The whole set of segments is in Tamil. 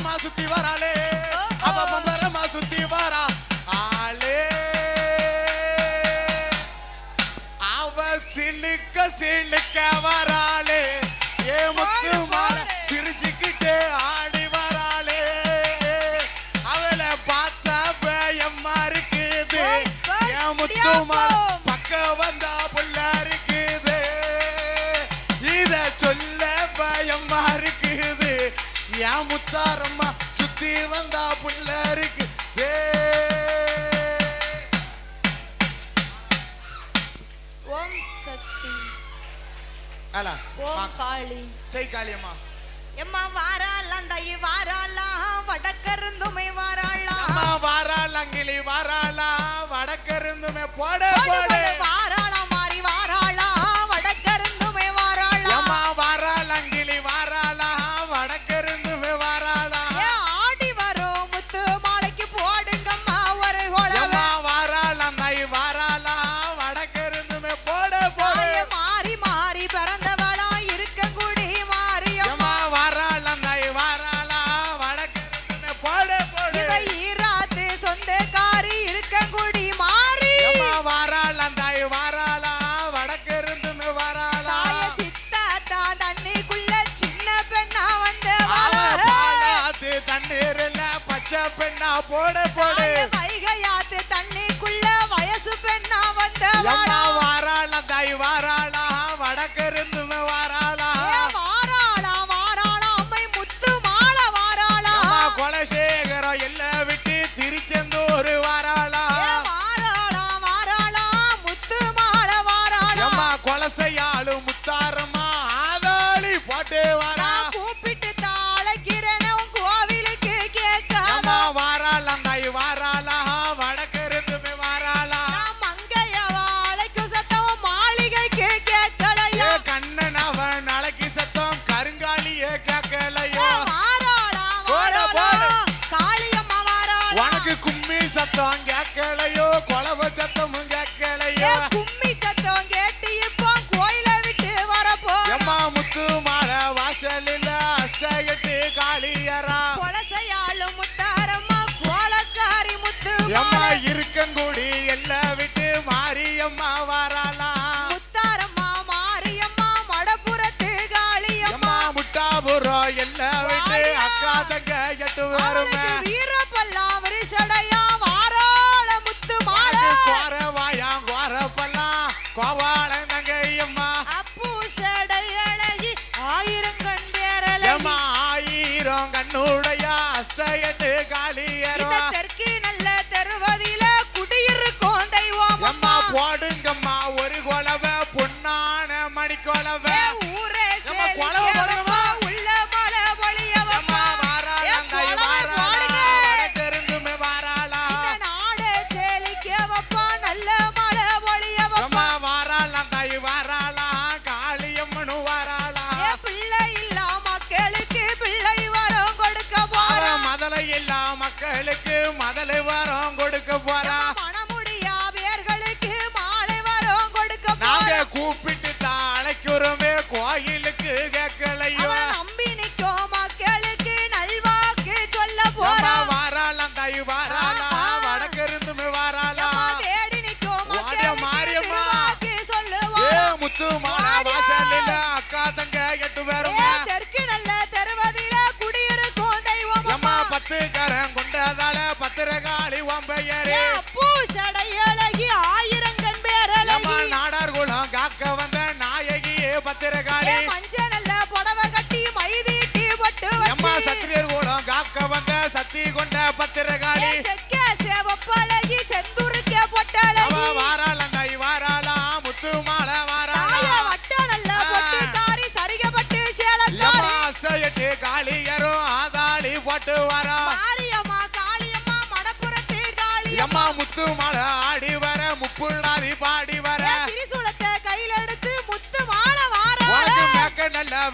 பம்பரமா சுத்தி வராளே. அவ பம்பரமா சுத்தி வரா. ஆளே. அவ சிலுக்க சிலுக்க வரா. Amo Dharma.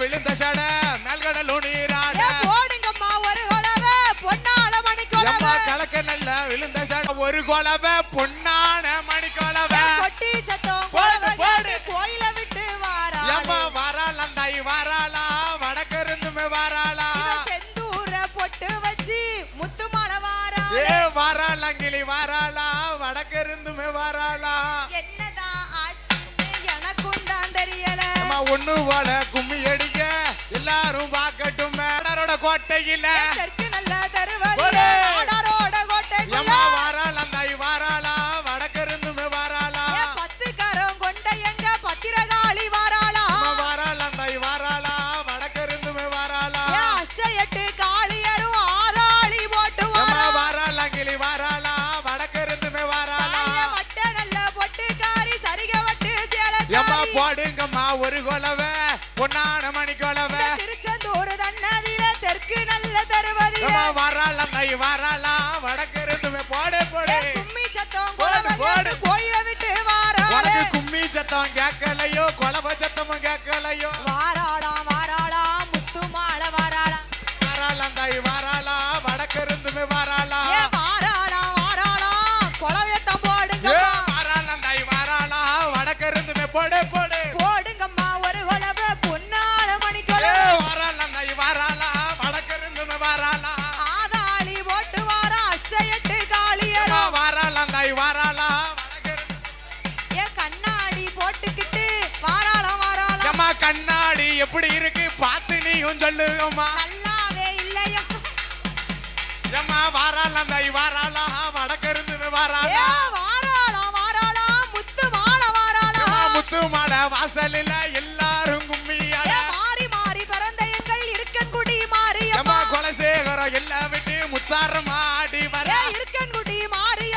விழுந்த சட நல்கடலு நீராட. போடுங்கம்மா ஒரு கொலவை. பொன்னாள மணி கொலவை கலக்க நல்ல விழுந்த சட ஒரு கொலவை. நாடு மணிக்கோள் ஏமா வாராளா அந்த வாராளா வடக்கு இருந்து வாராளா முத்து மால வாராளா. முத்து மால வாசலில எல்லாரும் கும்மியாடா மாறி மாறி பிறந்த எங்கள் இருக்கன் குடி மாறி ஏமா கொலசேகரம் விட்டு முத்தாரம் ஆடி வர. இருக்கன் குடி மாறி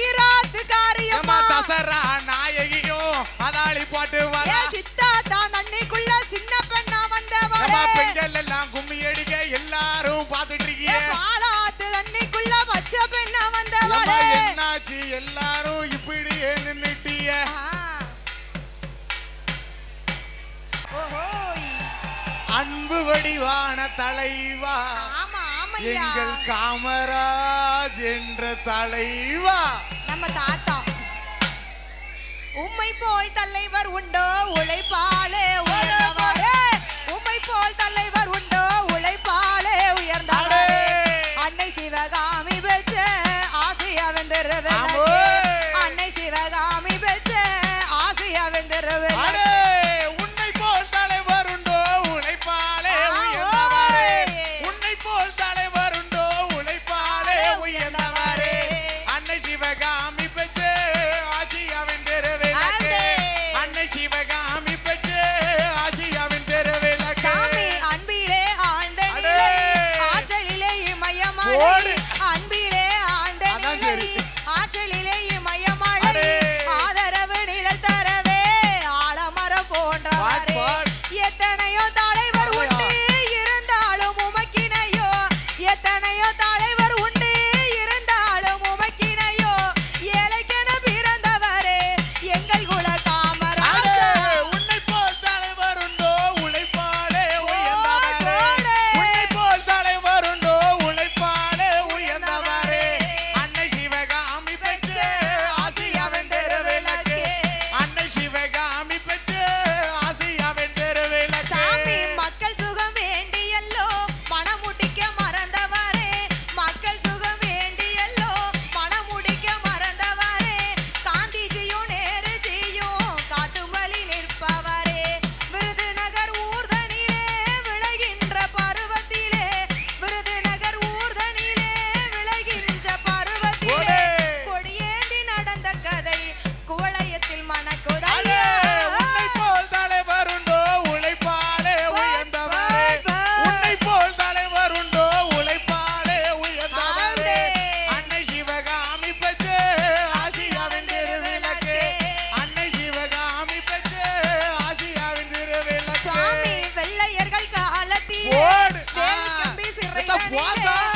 ஈராத்து காரியம்மா. தசரா நாயகியும் அதாளி போட்டு வர. சித்தா தான் அன்னைக்குள்ள சின்ன பெண்ணா வந்தவளே. பெண்கள் எல்லாம் கும்மி அடிக்க எல்லாரும் பார்த்துட்டு இருக்கீங்க. என்னாச்சு? எல்லாரும் இப்படி நின்னுட்டிய? அன்பு வடிவான தலைவா. எங்கள் காமராஜ் என்ற தலைவா. நம்ம தாத்தா. உம்மை போல் தலைவர் உண்டோ? உழைப்பாளே உழைப்பாளே What the?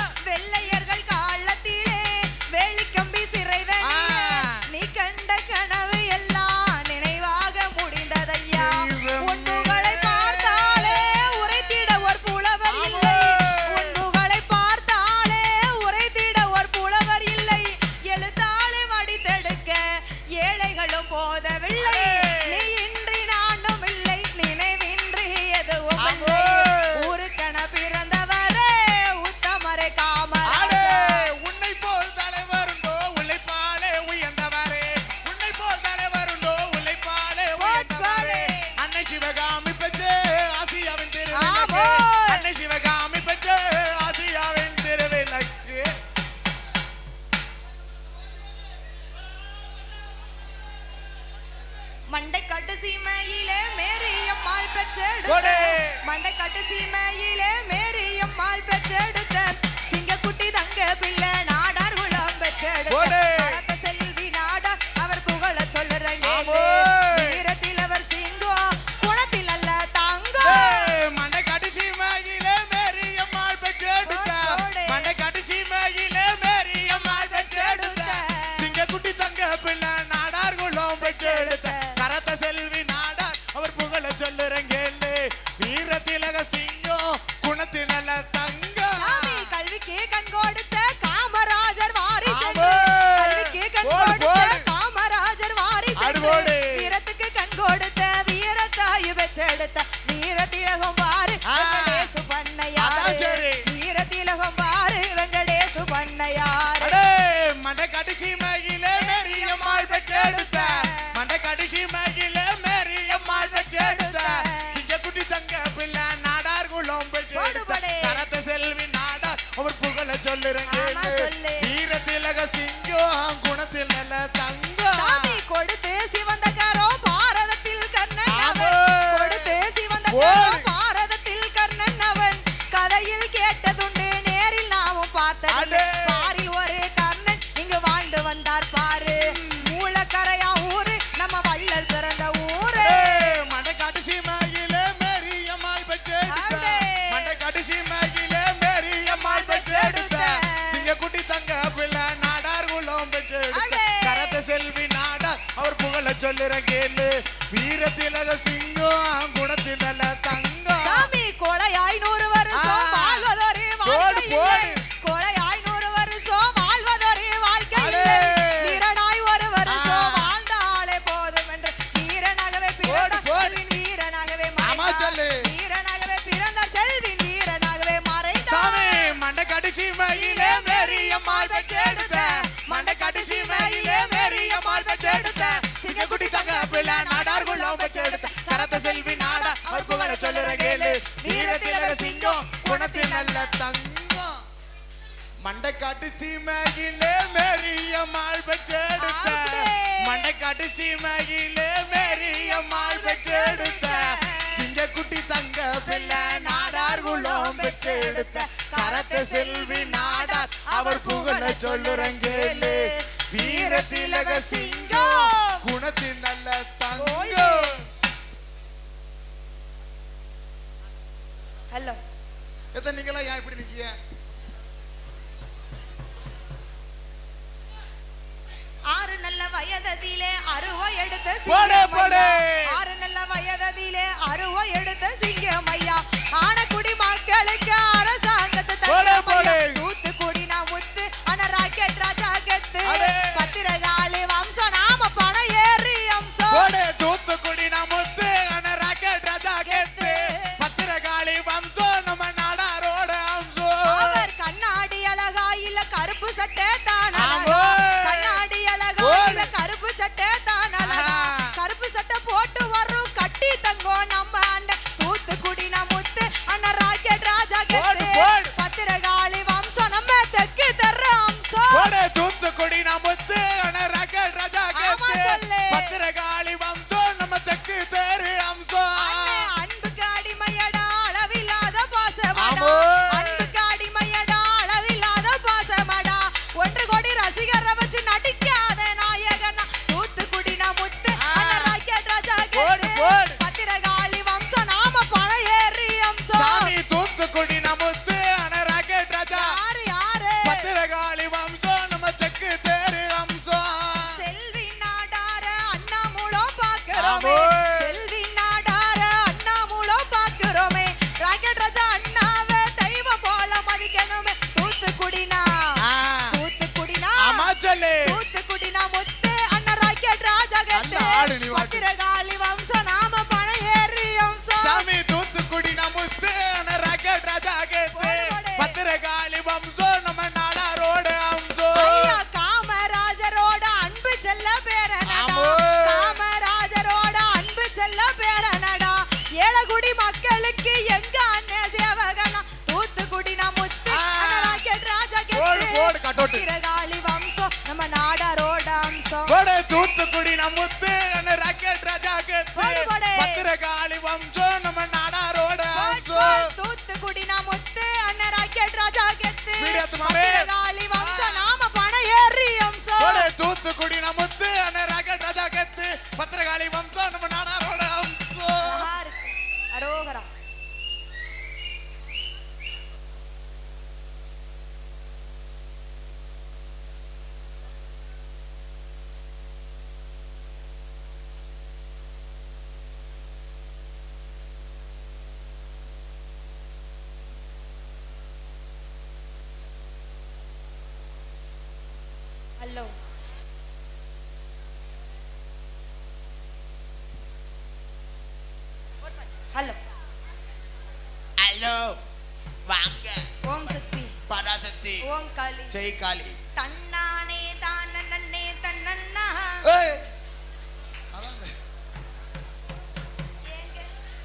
படைச்செடுத்த வீர திலகம் பாரு வெங்கடேசு பண்ணையாரு வீர திலகம் பாரு வெங்கடேசு பண்ணையாரு மட கடிசி மகிழ பெரியம்மாள் பெற்றெடுத்த. மட கடிசி மகிழ சொல்லுற கேளு வீரத்திலக சிங்கம் குணத்தில தங்க மேரியம்மாள் பெற்றெடுத்த. மண்டைக்காட்டு சீமையிலே மேரியம்மாள் பெற்றெடுத்த. சிங்கக்குட்டி தங்க பிள்ளை நாடார் குலம் பெற்றெடுத்த. கரத்த செல்வி நாடார். அவர் புகழ சொல்லுறங்கேலு. வீர திலக சிங்கம் குணத்தின் நல்ல தங்கம் ஹலோ. எத்தனை நீங்களா ஏன் இப்படி நிக்கிய? எடுத்த போடு போடு. ஆறு நல்ல வயததிலே அருவா எடுத்த சிங்கமையா ஓம் காளி. ஜெய் காளி. தன்னானே தான நன்னே தன்னண்ணா.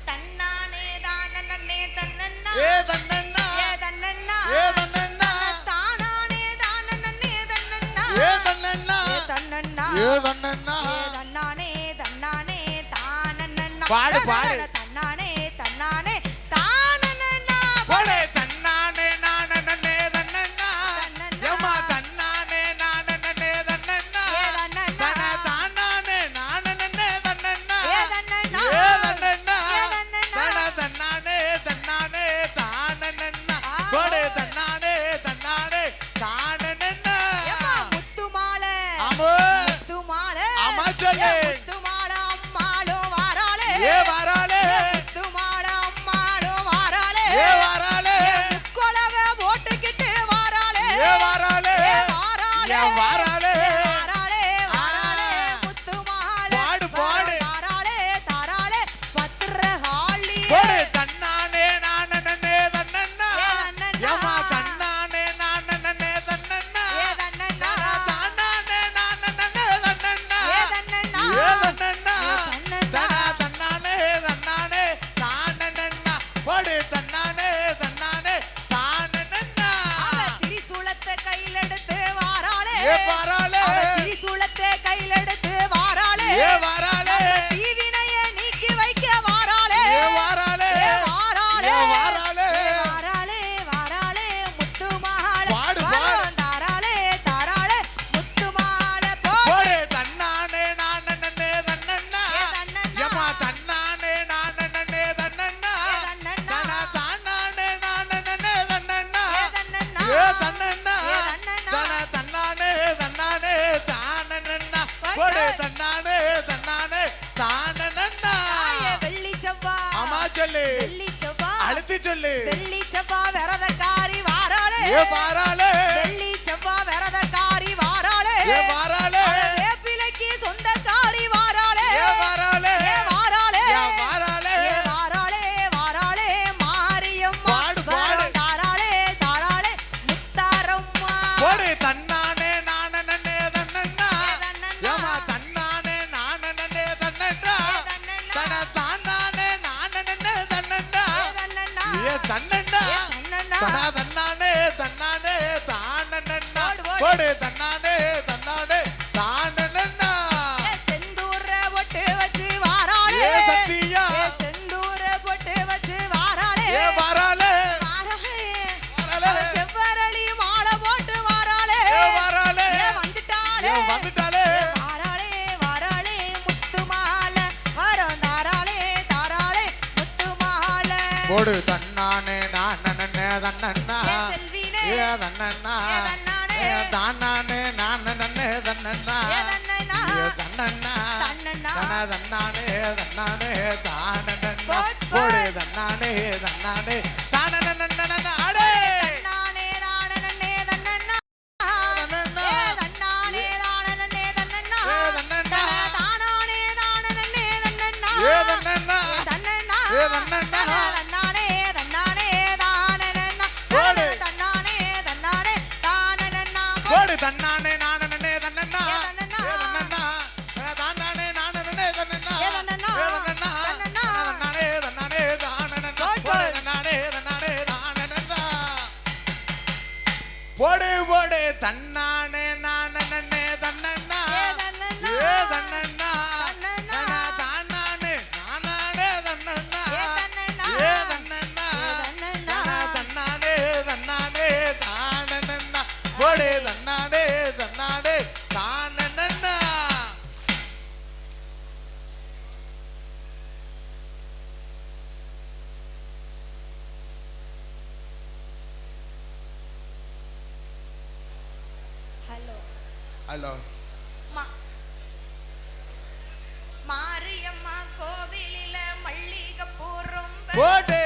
தன்னானே தான நன்னே தன்னண்ணா. ஏ தன்னண்ணா. ஏ தன்னண்ணா. ஏ தன்னண்ணா. தானானே தான நன்னே தன்னண்ணா. ஏ தன்னண்ணா. ஏ தன்னண்ணா. ஏ தன்னண்ணா. ஏ தன்னானே தன்னானே தானண்ணா பாடு பாடு. ஹலோ. மாரியம்மா கோவிலில மல்லிகை பூ போட்டு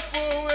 for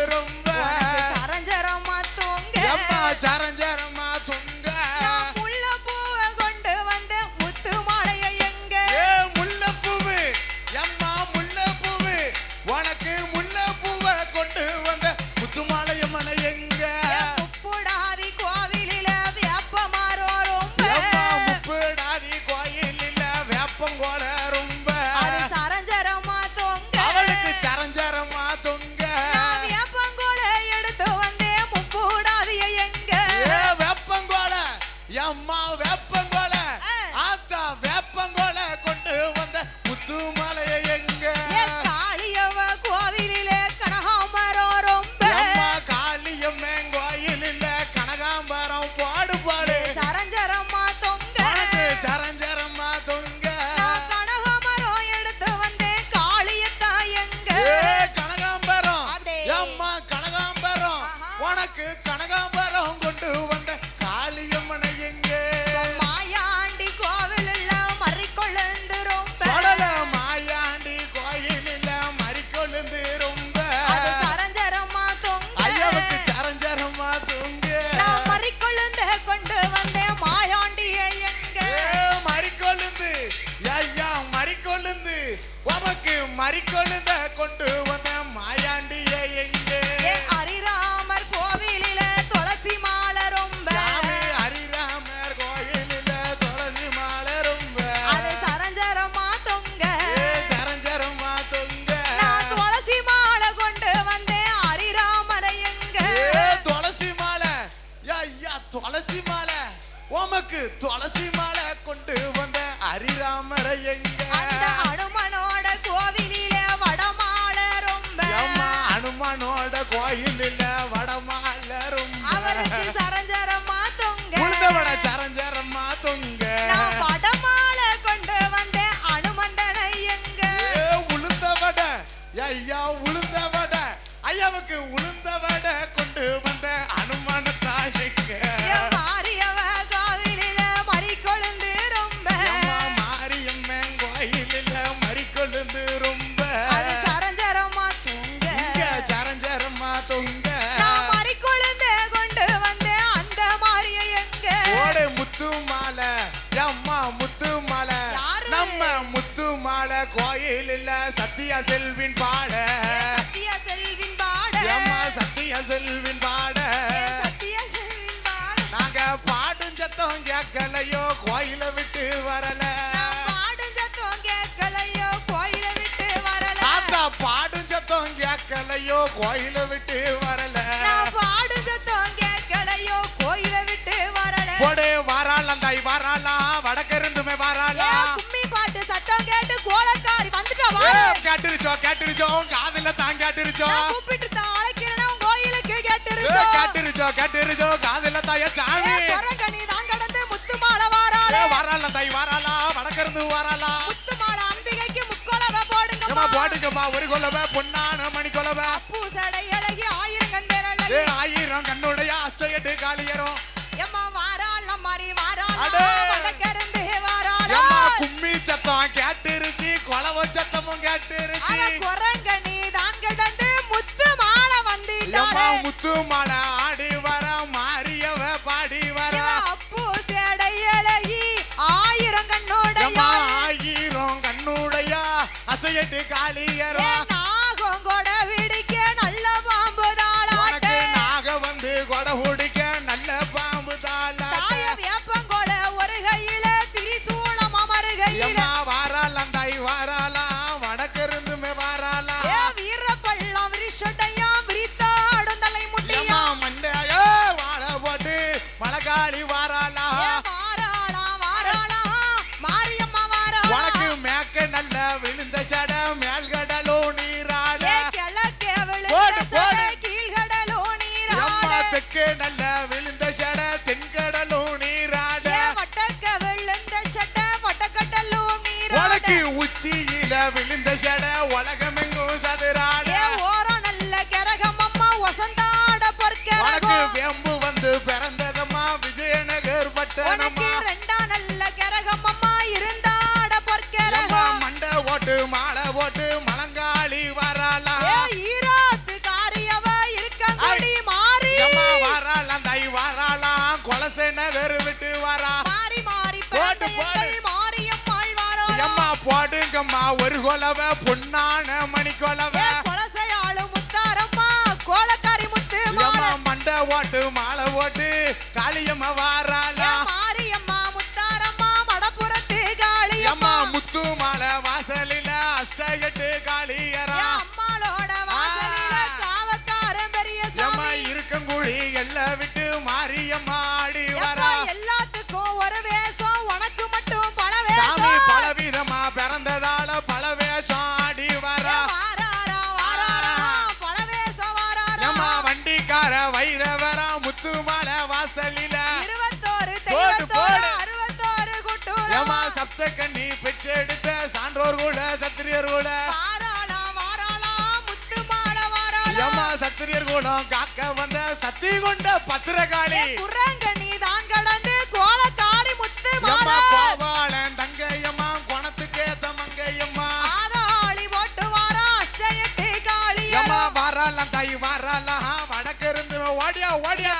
உமக்கு துளசி மாலை கொண்டு வந்த அரிராமர எங்க? அனுமனோட கோவிலில வடமாலை ரொம்ப. அனுமனோட கோயிலில் வட கோயில விட்டு வரல. கோயில விட்டு வரல. போடு வாராலாம் தாய் வாராலாம் வடக்கிருந்துமே வாராலாம் பாட்டு சத்தம் கேட்டு கோலக்காரி வந்துட்டா வா காதுல தான் கேட்டுருச்சோ. கோயிலுக்கு கேட்டுருச்சோ. கேட்டுருச்சோ கேட்டுருச்சோ காதுல தாய சாமி. சொரங்கனி தான் கடந்து முத்து தாய் வாராலாம் வடக்கிருந்து வாராலாம் முத்து மாலை முக்கொலவை போடுங்கம்மா. போடுங்கம்மா ஒரு கொலவை பொன்னான மணி கொலவை காலியரும் எம்மா வாராள் மாதிரி வாராள் வடக்கிருந்து வாராள் கும்மி சத்தம் கேட்டுருச்சு கொலவ சத்தமும் கேட்டுருச்சு. குரங்க முத்து மாலை வந்து முத்து மாலை ஆசியில விழுந்த செட உலகமெங்கும் சதுராட போடுங்கம்மா ஒரு கொலவை பொன்னான மணி கொலவை கொலசையாளு முத்தாரம்மா கோலக்காரி முத்து மாலை மண்டை ஓட்டு மாலை ஓட்டு காளியம்மா வாராளா. மாரியம்மா முத்தாரம்மா மடப்புறத்து காளியம்மா. முத்து மாலை வாசலில அஷ்டகட்டு காளியரா. அம்மாளோட வாசலில காவக்காரன் பெரிய சாமி இருக்கங்குழி எல்லாம் விட்டு மாரியம்மா. கூட சத்திரியர் காக்க வந்த சத்தி கொண்ட பத்திரகாளி. குரங்கணி தான் கடந்து கோலக்காரி முத்து ஏமா மாலை கோபாலன் தங்கையம்மா குணத்துக்கேத்த மங்கையம்மா. ஆதாளி போட்டு வாரா அஷ்டயட்டு காளியரா. ஏமா வாராலாம் தாய் வாராலாம் வடக்கு இருந்து ஓடியா ஓடியா.